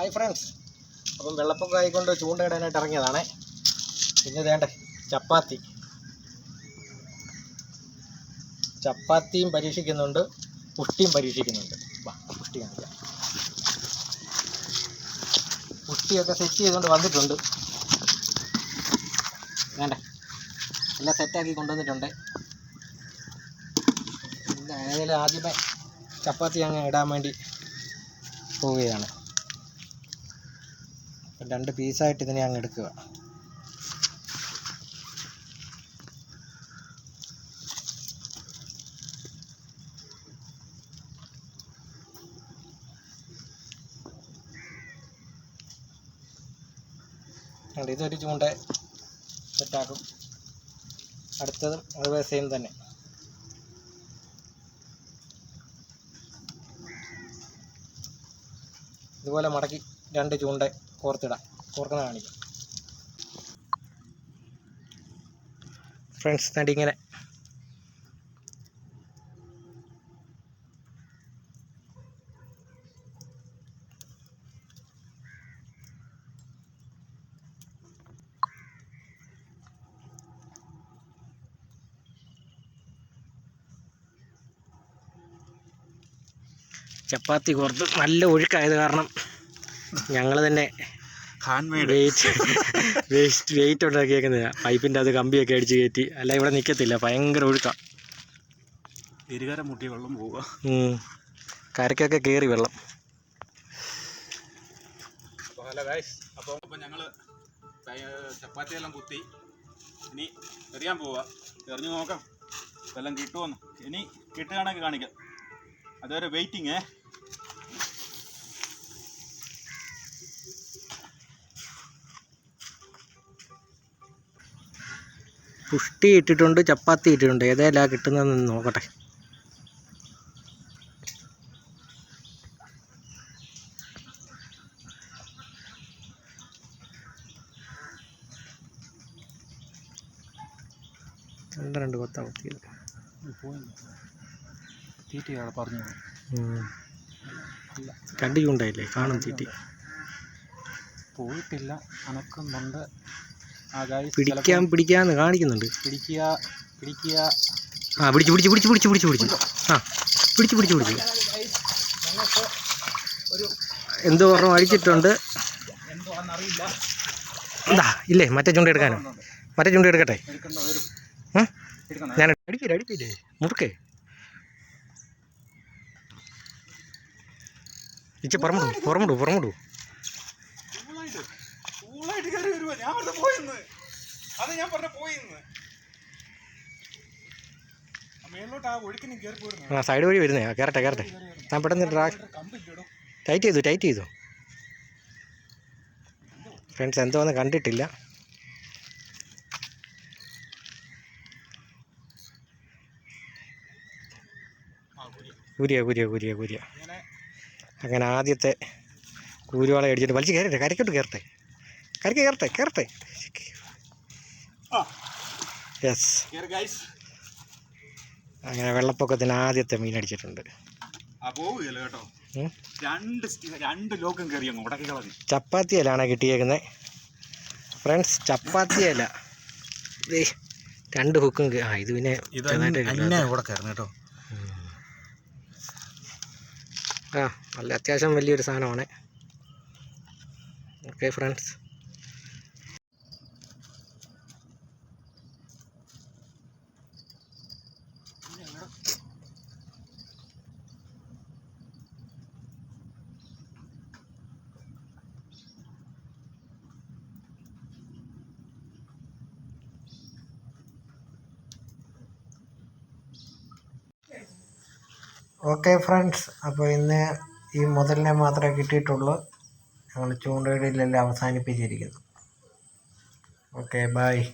Hi friends അപ്പം വെള്ളപ്പൊക്കം ആയിക്കൊണ്ട് ചൂണ്ടയിടാനായിട്ട് ഇറങ്ങിയതാണേ. പിന്നെ വേണ്ട ചപ്പാത്തി. ചപ്പാത്തിയും പരീക്ഷിക്കുന്നുണ്ട് പുട്ടിയും പരീക്ഷിക്കുന്നുണ്ട്. വാ പുട്ടി കാണിക്കാം. പുട്ടിയൊക്കെ സെറ്റ് ചെയ്തുകൊണ്ട് വന്നിട്ടുണ്ട്. വേണ്ട എല്ലാം സെറ്റാക്കി കൊണ്ടുവന്നിട്ടുണ്ട്. ഏതായാലും ആദ്യമേ ചപ്പാത്തി അങ്ങ് ഇടാൻ വേണ്ടി പോവുകയാണ്. രണ്ട് പീസായിട്ട് ഇതിനെ അങ്ങ് എടുക്കുക. ഇതൊരു ചൂണ്ട സെറ്റാക്കും. അടുത്തതും അതുപോലെ സെയിം തന്നെ. ഇതുപോലെ മടക്കി രണ്ട് ചൂണ്ട കോർത്തിടാം. കോർക്കുന്ന കാണിക്കാം. ഫ്രണ്ട്സ് നടിങ്ങനെ ചപ്പാത്തി കോർത്ത് നല്ല ഒഴുക്കായത് കാരണം ഞങ്ങൾ തന്നെ വെയിറ്റ് വേസ്റ്റ് വെയിറ്റ് ഉണ്ടാക്കിയേക്കുന്നതാണ് പൈപ്പിന്റെ അത് കമ്പിയൊക്കെ അടിച്ച് കയറ്റി. അല്ല ഇവിടെ നിൽക്കത്തില്ല ഭയങ്കര ഒഴുക്കാം. മുട്ടിയ വെള്ളം പോവുക. കരക്കൊക്കെ കയറി വെള്ളം. അപ്പോൾ ഹലോ ഗൈസ് അപ്പോൾ അപ്പോൾ ഞങ്ങൾ ചപ്പാത്തിയെല്ലാം കുത്തി. ഇനി എറിയാൻ പോവുക എറിഞ്ഞു നോക്കാം. വല്ലതും കിട്ടുമെന്ന് ഇനി കിട്ടുകയാണെങ്കിൽ കാണിക്കാം. അതുവരെ വെയിറ്റിംഗ് പുഷ്ടി ഇട്ടിട്ടുണ്ട് ചപ്പാത്തി ഇട്ടിട്ടുണ്ട്. ഏതേലാ കിട്ടുന്നതെന്ന് നോക്കട്ടെ. രണ്ട് രണ്ട് കൊത്താ കുത്തിയത് തീറ്റയാണ് പറഞ്ഞു? ചൂണ്ടയില്ലേ? കാണും തീറ്റി. പോയിട്ടില്ല. അനക്കുന്നുണ്ട് പിടിക്കാൻ പിടിക്കാന്ന് കാണിക്കുന്നുണ്ട്. പിടിക്കുക പിടിക്കുക. ആ പിടിച്ചു പിടിച്ചു പിടിച്ചു പിടിച്ചു പിടിച്ചു പിടിച്ചു. ആ പിടിച്ചു പിടിച്ചു പിടിച്ചു. ഒരു എന്തോ പറഞ്ഞു അഴിച്ചിട്ടുണ്ട് എന്തോ ഇല്ലേ മറ്റേ ചുണ്ട എടുക്കാനോ? മറ്റേ ചുണ്ട എടുക്കട്ടെ? ഞാൻ അടിക്കില്ല അടിക്കില്ലേ മുറുക്കേ. ഇച്ച പുറമിടൂ പുറമിടൂ പുറമിടൂ കൂളായിട്ട് കയറി വരുവാ. ഞാൻ പറഞ്ഞ പോയിന്ന് അത് ഞാൻ പറഞ്ഞ പോയിന്ന് ആ മേളിലോട്ട് ആ ഒഴുക്കിനും കയറി പോയിരുന്നു ആ സൈഡ് വഴി വരുന്നേ. കയറട്ടെ കയറട്ടെ ഞാൻ പെട്ടെന്ന് ഡ്രാ ടൈറ്റ് ചെയ്തു ടൈറ്റ് ചെയ്തു. ഫ്രണ്ട്സ് എന്തോന്ന് കണ്ടിട്ടില്ല. കുരിയ കുരിയ കുരിയ കുരിയ അങ്ങനെ ആദ്യത്തെ കൂരുവാളെ അടിച്ചിട്ട് വലിച്ച് കയറട്ടെ കരക്കോട്ട് കയറട്ടെ. കരക്ക് കയറട്ടെ കയറട്ടെ യെസ് അങ്ങനെ വെള്ളപ്പൊക്കത്തിന് ആദ്യത്തെ മീൻ അടിച്ചിട്ടുണ്ട്. കേട്ടോ. രണ്ട് രണ്ട് ലോകം കയറി ഉടക്കി കളഞ്ഞു. ചപ്പാത്തി ഇലാണ് കിട്ടിയേക്കുന്നത് ഫ്രണ്ട്സ് ചപ്പാത്തി ഇല രണ്ട് ഹുക്കും ആ ഇത് പിന്നെ കിട്ടുള്ളൂ. ഉടക്കായിരുന്നു കേട്ടോ. ആ നല്ല അത്യാവശ്യം വലിയൊരു സാധനമാണ്. ഓക്കെ ഫ്രണ്ട്സ് ഓക്കെ ഫ്രണ്ട്സ് അപ്പോൾ ഇന്ന് ഈ മുതലിനെ മാത്രമേ കിട്ടിയിട്ടുള്ളൂ. ഞങ്ങൾ ചൂണ്ടയിടയിലെല്ലാം അവസാനിപ്പിച്ചിരിക്കുന്നു. Okay bye